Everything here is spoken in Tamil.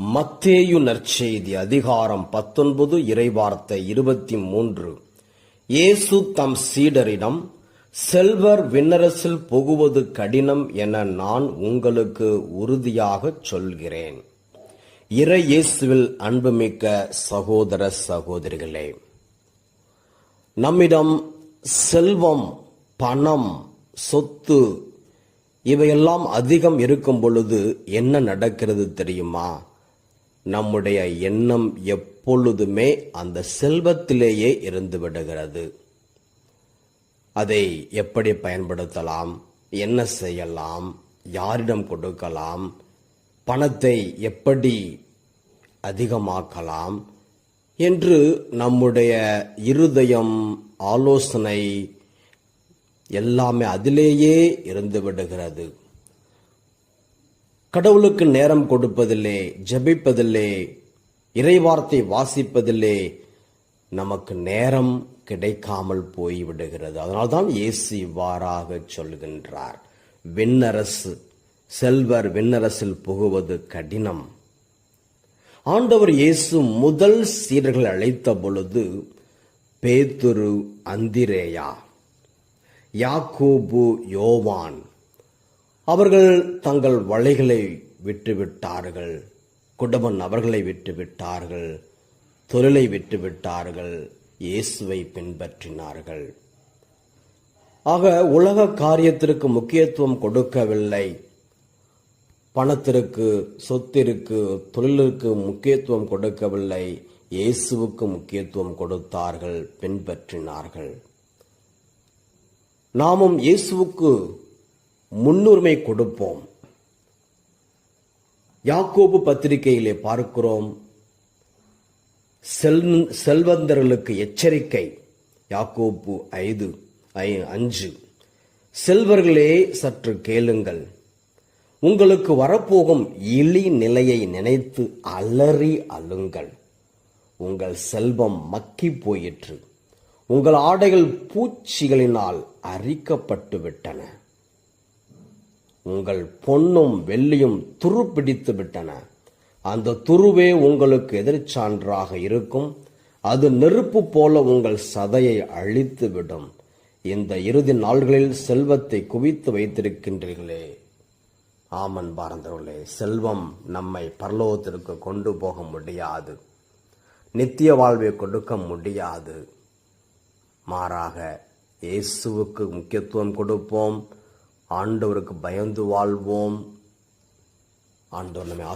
மத்தேயு நற்செய்தி அதிகாரம் பத்தொன்பது இறைவார்த்தை இருபத்தி மூன்று இயேசு தம் சீடரிடம் செல்வர் விண்ணரசில் புகுவது கடினம் என நான் உங்களுக்கு உறுதியாகச் சொல்கிறேன். இறை இயேசுவில் அன்புமிக்க சகோதர சகோதரிகளே நம்மிடம் செல்வம் பணம் சொத்து இவையெல்லாம் அதிகம் இருக்கும் பொழுது என்ன நடக்கிறது தெரியுமா? நம்முடைய எண்ணம் எப்பொழுதுமே அந்த செல்வத்திலேயே இருந்து விடுகிறது. அதை எப்படி பயன்படுத்தலாம்? என்ன செய்யலாம்? யாரிடம் கொடுக்கலாம்? பணத்தை எப்படி அதிகமாக்கலாம்? என்று நம்முடைய இருதயம் ஆலோசனை எல்லாமே அதிலேயே இருந்து விடுகிறது. கடவுளுக்கு நேரம் கொடுப்பதில்லே ஜெபிப்பதில்லே இறைவார்த்தை வாசிப்பதில்லே நமக்கு நேரம் கிடைக்காமல் போய்விடுகிறது. அதனால்தான் இயேசு இவ்வாறாக சொல்கின்றார். விண்ணரசு செல்வர் விண்ணரசில் புகுவது கடினம். ஆண்டவர் இயேசு முதல் சீடர்கள் அழைத்த பொழுது பேதுரு அந்திரேயா யாக்கோபு யோவான் அவர்கள் தங்கள் வலைகளை விட்டுவிட்டார்கள். குடும்பன் அவர்களை விட்டுவிட்டார்கள். தொழிலை விட்டுவிட்டார்கள். இயேசுவை பின்பற்றினார்கள். ஆக உலக காரியத்திற்கு முக்கியத்துவம் கொடுக்கவில்லை. பணத்திற்கு சொத்திற்கு தொழிலுக்கு முக்கியத்துவம் கொடுக்கவில்லை. இயேசுவுக்கு முக்கியத்துவம் கொடுத்தார்கள் பின்பற்றினார்கள். நாமும் இயேசுவுக்கு முன்னுரிமை கொடுப்போம். யாக்கோபு பத்திரிகையிலே பார்க்கிறோம். செல் செல்வந்தர்களுக்கு எச்சரிக்கை. யாக்கோப்பு ஐந்து ஐ- அஞ்சு. செல்வர்களே சற்று கேளுங்கள். உங்களுக்கு வரப்போகும் இழி நிலையை நினைத்து அலறி அழுங்கள். உங்கள் செல்வம் மக்கி போயிற்று. உங்கள் ஆடைகள் பூச்சிகளினால் அரிக்கப்பட்டு விட்டன உங்கள் பொன்னும் வெள்ளியும் துரு பிடித்து விட்டன. அந்த துருவே உங்களுக்கு எதிர்ச்சான்றாக இருக்கும். அது நெருப்பு போல உங்கள் சதையை அழித்து விடும். இந்த இறுதி நாள்களில் செல்வத்தை குவித்து வைத்திருக்கின்றீர்களே. ஆமன் பாரந்தர்களே செல்வம் நம்மை பரலோகத்திற்கு கொண்டு போக முடியாது. நித்திய வாழ்வை கொடுக்க முடியாது. மாறாக இயேசுவுக்கு முக்கியத்துவம் கொடுப்போம். ஆண்டவருக்கு பயந்து வாழ்வோம். ஆண்டவர் நம்மை